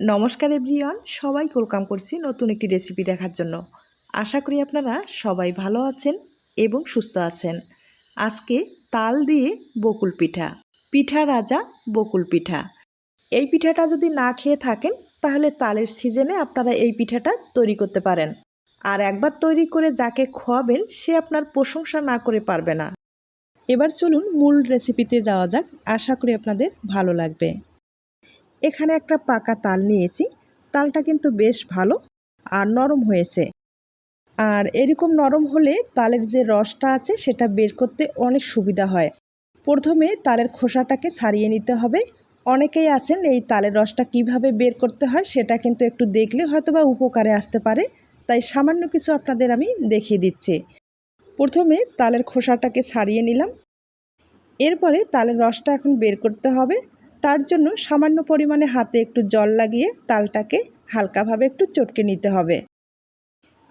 নমস্কার এভরিওয়ান সবাই ওয়েলকাম করছি নতুন একটি রেসিপি দেখার জন্য। আশা করি আপনারা সবাই ভালো আছেন এবং সুস্থ আছেন। আজকে তাল দিয়ে বকুল পিঠা পিঠা রাজা বকুল পিঠা। এই পিঠাটা যদি না খেয়ে থাকেন, তাহলে তালের সিজনে আপনারা এই পিঠাটা তৈরি করতে পারেন। আর একবার তৈরি করে যাকে খোয়াবেন, সে আপনার প্রশংসা না করে পারবে না। এবার চলুন মূল রেসিপিতে যাওয়া যাক। আশা করি আপনাদের ভালো লাগবে। এখানে একটা পাকা তাল নিয়েছি। তালটা কিন্তু বেশ ভালো আর নরম হয়েছে। আর এরকম নরম হলে তালের যে রসটা আছে সেটা বের করতে অনেক সুবিধা হয়। প্রথমে তালের খোসাটাকে ছাড়িয়ে নিতে হবে। অনেকেই আছেন এই তালের রসটা কীভাবে বের করতে হয় সেটা কিন্তু একটু দেখলে হয়তো বা উপকারে আসতে পারে। তাই সামান্য কিছু আপনাদের আমি দেখিয়ে দিচ্ছি। প্রথমে তালের খোসাটাকে ছাড়িয়ে নিলাম। এরপরে তালের রসটা এখন বের করতে হবে। তার জন্য সামান্য পরিমাণে হাতে একটু জল লাগিয়ে তালটাকে হালকাভাবে একটু চটকে নিতে হবে।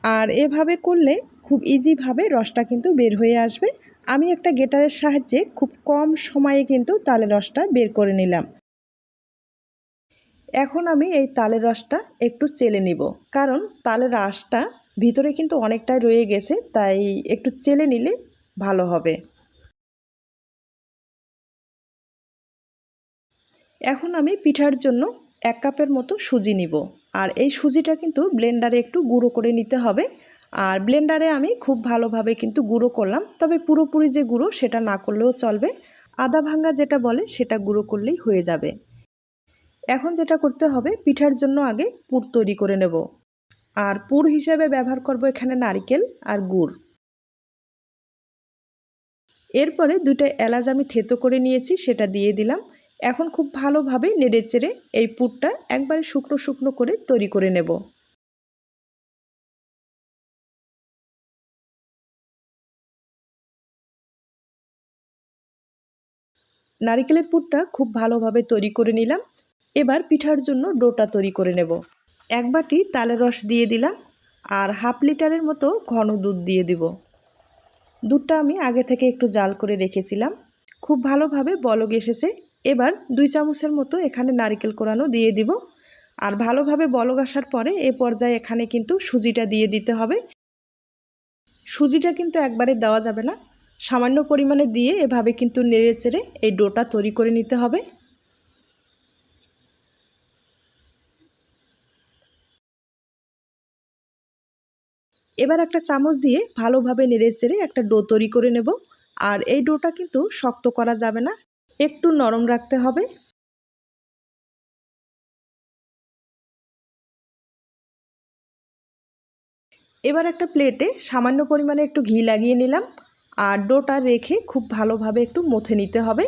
আর এভাবে করলে খুব ইজিভাবে রসটা কিন্তু বের হয়ে আসবে। আমি একটা গেটারের সাহায্যে খুব কম সময়ে কিন্তু তালের রসটা বের করে নিলাম। এখন আমি এই তালের রসটা একটু চেলে নিব, কারণ তালের রসটা ভিতরে কিন্তু অনেকটাই রয়ে গেছে, তাই একটু চেলে নিলে ভালো হবে। এখন আমি পিঠার জন্য এক কাপের মতো সুজি নিব। আর এই সুজিটা কিন্তু ব্লেন্ডারে একটু গুঁড়ো করে নিতে হবে। আর ব্লেন্ডারে আমি খুব ভালোভাবে কিন্তু গুঁড়ো করলাম। তবে পুরোপুরি যে গুঁড়ো সেটা না করলেও চলবে। আদা ভাঙ্গা যেটা বলে সেটা গুঁড়ো করলেই হয়ে যাবে। এখন যেটা করতে হবে, পিঠার জন্য আগে পুর তৈরি করে নেব। আর পুর হিসেবে ব্যবহার করব এখানে নারিকেল আর গুড়। এরপরে দুইটা এলাচ আমি থেতো করে নিয়েছি, সেটা দিয়ে দিলাম। এখন খুব ভালোভাবে নেড়ে চেড়ে এই পুরটা একবারে শুকনো শুকনো করে তৈরি করে নেব। নারিকেলের পুরটা খুব ভালোভাবে তৈরি করে নিলাম। এবার পিঠার জন্য ডোটা তৈরি করে নেব। এক বাটি তালের রস দিয়ে দিলাম আর হাফ লিটারের মতো ঘন দুধ দিয়ে দিব। দুধটা আমি আগে থেকে একটু জাল করে রেখেছিলাম। খুব ভালোভাবে বলগ এসেছে। এবার দুই চামচের মতো এখানে নারিকেল কোরানো দিয়ে দিব। আর ভালোভাবে বলগ আসার পরে এ পর্যায়ে এখানে কিন্তু সুজিটা দিয়ে দিতে হবে। সুজিটা কিন্তু একবারে দেওয়া যাবে না। সামান্য পরিমাণে দিয়ে এভাবে কিন্তু নেড়ে চেড়ে এই ডোটা তৈরি করে নিতে হবে। এবার একটা চামচ দিয়ে ভালোভাবে নেড়ে চেড়ে একটা ডো তৈরি করে নেব। আর এই ডোটা কিন্তু শক্ত করা যাবে না। একটু নরম রাখতে হবে। এবার একটা প্লেটে সামান্য পরিমাণে একটু ঘি লাগিয়ে নিলাম। আর ডোটা রেখে খুব ভালোভাবে একটু মথে নিতে হবে।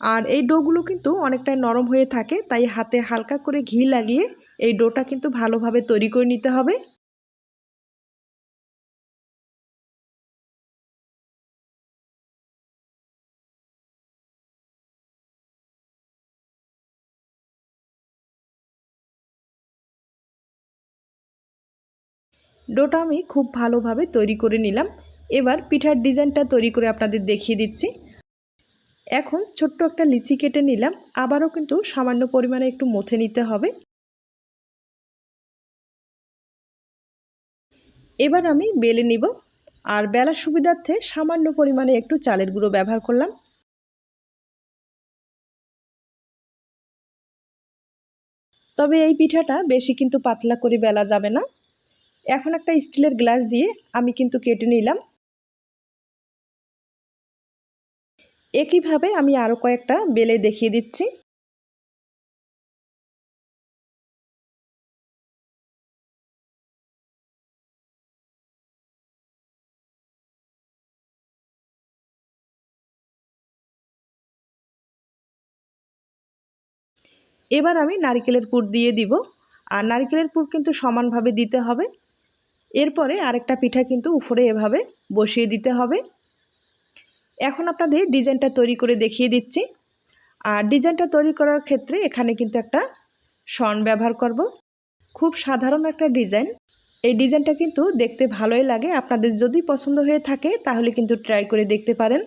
আর এই ডোগুলো কিন্তু অনেকটাই নরম হয়ে থাকে, তাই হাতে হালকা করে ঘি লাগিয়ে এই ডোটা কিন্তু ভালোভাবে তৈরি করে নিতে হবে। ডোটা আমি খুব ভালোভাবে তৈরি করে নিলাম। এবার পিঠার ডিজাইনটা তৈরি করে আপনাদের দেখিয়ে দিচ্ছি। এখন ছোট্ট একটা লিচি কেটে নিলাম। আবারও কিন্তু সামান্য পরিমাণে একটু মথে নিতে হবে। এবার আমি বেলে নিব। আর বেলার সুবিধার্থে সামান্য পরিমাণে একটু চালের গুঁড়ো ব্যবহার করলাম। তবে এই পিঠাটা বেশি কিন্তু পাতলা করে বেলা যাবে না। এখন একটা স্টিলের গ্লাস দিয়ে আমি কিন্তু কেটে নিলাম। একইভাবে আমি আরও কয়েকটা বেলে দেখিয়ে দিচ্ছি। এবার আমি নারিকেলের পুর দিয়ে দিব। আর নারিকেলের পুর কিন্তু সমানভাবে দিতে হবে। এরপরে আরেকটা পিঠা কিন্তু উপরে এভাবে বসিয়ে দিতে হবে। এখন আপনাদের ডিজাইনটা তৈরি করে দেখিয়ে দিচ্ছি। আর ডিজাইনটা তৈরি করার ক্ষেত্রে এখানে কিন্তু একটা শন ব্যবহার করব। খুব সাধারণ একটা ডিজাইন। এই ডিজাইনটা কিন্তু দেখতে ভালোই লাগে। আপনাদের যদি পছন্দ হয়ে থাকে তাহলে কিন্তু ট্রাই করে দেখতে পারেন।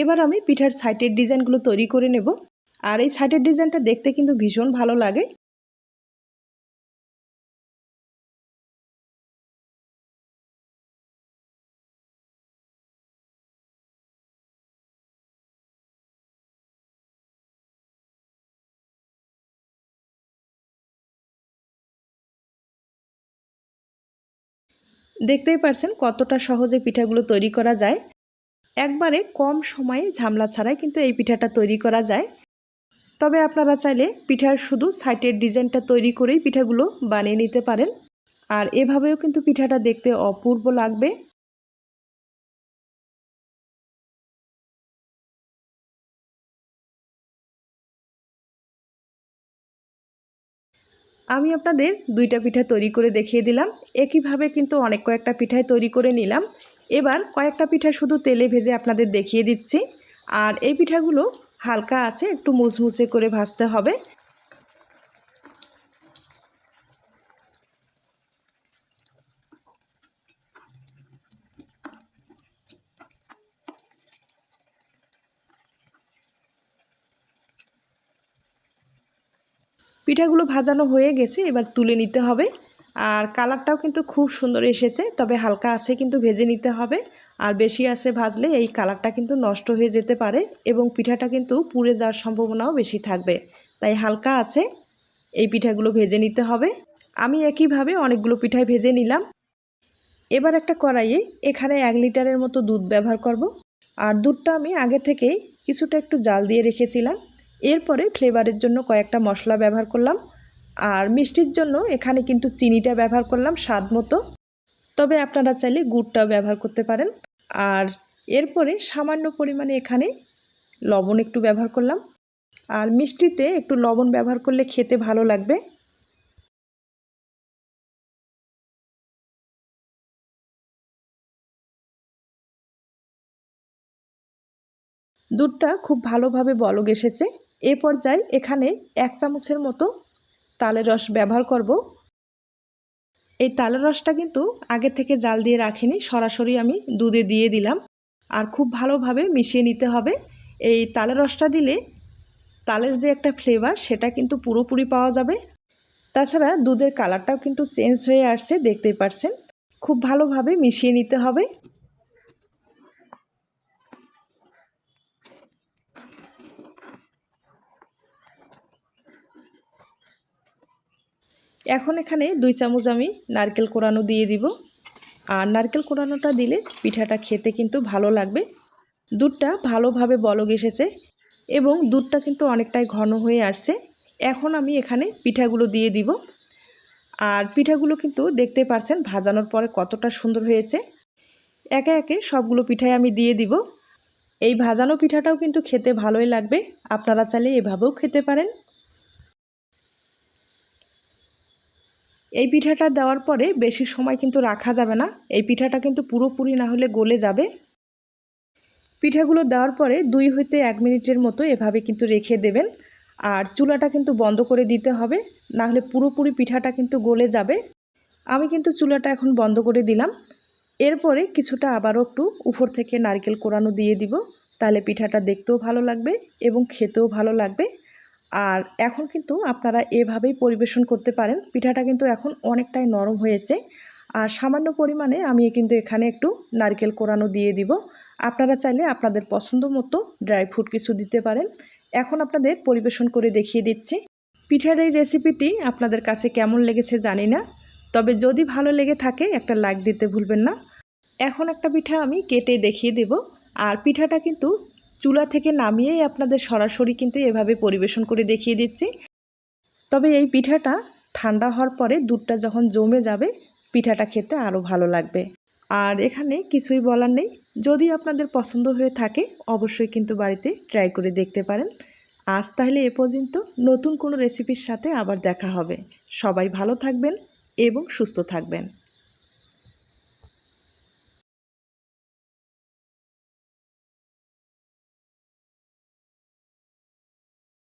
এবার আমি পিঠার সাইটের ডিজাইনগুলো তৈরি করে নেব। আর এই সাইটের ডিজাইনটা দেখতে কিন্তু ভীষণ ভালো লাগে। দেখতেই পারছেন কতটা সহজে পিঠাগুলো তৈরি করা যায়। একবারে কম সময়ে ঝামলা ছাড়াই কিন্তু এই পিঠাটা তৈরি করা যায়। তবে আপনারা চাইলে পিঠার শুধু সাইটের ডিজাইনটা তৈরি করেই পিঠাগুলো বানিয়ে নিতে পারেন। আর এভাবেও কিন্তু পিঠাটা দেখতে অপূর্ব লাগবে। আমি আপনাদের দুইটা পিঠা তৈরি করে দেখিয়ে দিলাম। একইভাবে কিন্তু অনেক কয়েকটা পিঠাই তৈরি করে নিলাম। এবার কয়েকটা পিঠা শুধু তেলে ভেজে আপনাদের দেখিয়ে দিচ্ছি। আর এই পিঠাগুলো হালকা আছে, একটু মুসমুসে করে ভাজতে হবে। পিঠাগুলো ভাজানো হয়ে গেছে, এবার তুলে নিতে হবে। আর কালারটাও কিন্তু খুব সুন্দর এসেছে, তবে হালকা আছে কিন্তু ভেজে নিতে হবে। আর বেশি আছে ভাজলে এই কালারটা কিন্তু নষ্ট হয়ে যেতে পারে এবং পিঠাটা কিন্তু পুড়ে যাওয়ার সম্ভাবনাও বেশি থাকবে। তাই হালকা আছে, এই পিঠাগুলো ভেজে নিতে হবে। আমি একইভাবে অনেকগুলো পিঠাই ভেজে নিলাম। এবার একটা কড়াইয়ে এখানে এক লিটারের মতো দুধ ব্যবহার করব। আর দুধটা আমি আগে থেকেই কিছুটা একটু জাল দিয়ে রেখেছিলাম। এরপরে ফ্লেভারের জন্য কয়েকটা মশলা ব্যবহার করলাম। আর মিষ্টির জন্য এখানে কিন্তু চিনিটা ব্যবহার করলাম, স্বাদ মতো। তবে আপনারা চাইলে গুড়টাও ব্যবহার করতে পারেন। আর এরপরে সামান্য পরিমাণে এখানে লবণ একটু ব্যবহার করলাম। আর মিষ্টিতে একটু লবণ ব্যবহার করলে খেতে ভালো লাগবে। দুধটা খুব ভালোভাবে বলগ এসেছে। এ পর্যায়ে এখানে এক চামচের মতো তালের রস ব্যবহার করব। এই তালের রসটা কিন্তু আগে থেকে জাল দিয়ে রাখিনি, সরাসরি আমি দুধে দিয়ে দিলাম। আর খুব ভালোভাবে মিশিয়ে নিতে হবে। এই তালের রসটা দিলে তালের যে একটা ফ্লেভার সেটা কিন্তু পুরোপুরি পাওয়া যাবে। তাছাড়া দুধের কালারটাও কিন্তু চেঞ্জ হয়ে আসছে, দেখতেই পারছেন। খুব ভালোভাবে মিশিয়ে নিতে হবে। এখন এখানে দুই চামচ আমি নারকেল কোরানো দিয়ে দিব। আর নারকেল কোরানোটা দিলে পিঠাটা খেতে কিন্তু ভালো লাগবে। দুধটা ভালোভাবে বলগ এসেছে এবং দুধটা কিন্তু অনেকটাই ঘন হয়ে আসছে। এখন আমি এখানে পিঠাগুলো দিয়ে দিব। আর পিঠাগুলো কিন্তু দেখতে পারছেন ভাজানোর পরে কতটা সুন্দর হয়েছে। একে একে সবগুলো পিঠাই আমি দিয়ে দিব। এই ভাজানো পিঠাটাও কিন্তু খেতে ভালোই লাগবে। আপনারা চাইলে এভাবেও খেতে পারেন। এই পিঠাটা দেওয়ার পরে বেশি সময় কিন্তু রাখা যাবে না। এই পিঠাটা কিন্তু পুরোপুরি না হলে গলে যাবে। পিঠাগুলো দেওয়ার পরে দুই হইতে এক মিনিটের মতো এভাবে কিন্তু রেখে দেবেন। আর চুলাটা কিন্তু বন্ধ করে দিতে হবে, না হলে পুরোপুরি পিঠাটা কিন্তু গলে যাবে। আমি কিন্তু চুলাটা এখন বন্ধ করে দিলাম। এরপরে কিছুটা আবারও একটু উপর থেকে নারকেল কোরানো দিয়ে দিব। তাহলে পিঠাটা দেখতেও ভালো লাগবে এবং খেতেও ভালো লাগবে। আর এখন কিন্তু আপনারা এভাবেই পরিবেশন করতে পারেন। পিঠাটা কিন্তু এখন অনেকটাই নরম হয়েছে। আর সামান্য পরিমাণে আমি কিন্তু এখানে একটু নারকেল কোরানো দিয়ে দিব। আপনারা চাইলে আপনাদের পছন্দ মতো ড্রাই ফ্রুট কিছু দিতে পারেন। এখন আপনাদের পরিবেশন করে দেখিয়ে দিচ্ছি। পিঠার এই রেসিপিটি আপনাদের কাছে কেমন লেগেছে জানি না। তবে যদি ভালো লেগে থাকে একটা লাইক দিতে ভুলবেন না। এখন একটা পিঠা আমি কেটে দেখিয়ে দেব। আর পিঠাটা কিন্তু চুলা থেকে নামিয়েই আপনাদের সরাসরি কিন্তু এভাবে পরিবেশন করে দেখিয়ে দিচ্ছি। তবে এই পিঠাটা ঠান্ডা হওয়ার পরে দুধটা যখন জমে যাবে, পিঠাটা খেতে আরও ভালো লাগবে। আর এখানে কিছুই বলার নেই। যদি আপনাদের পছন্দ হয়ে থাকে, অবশ্যই কিন্তু বাড়িতে ট্রাই করে দেখতে পারেন। আজ তাহলে এ পর্যন্ত। নতুন কোনো রেসিপির সাথে আবার দেখা হবে। সবাই ভালো থাকবেন এবং সুস্থ থাকবেন।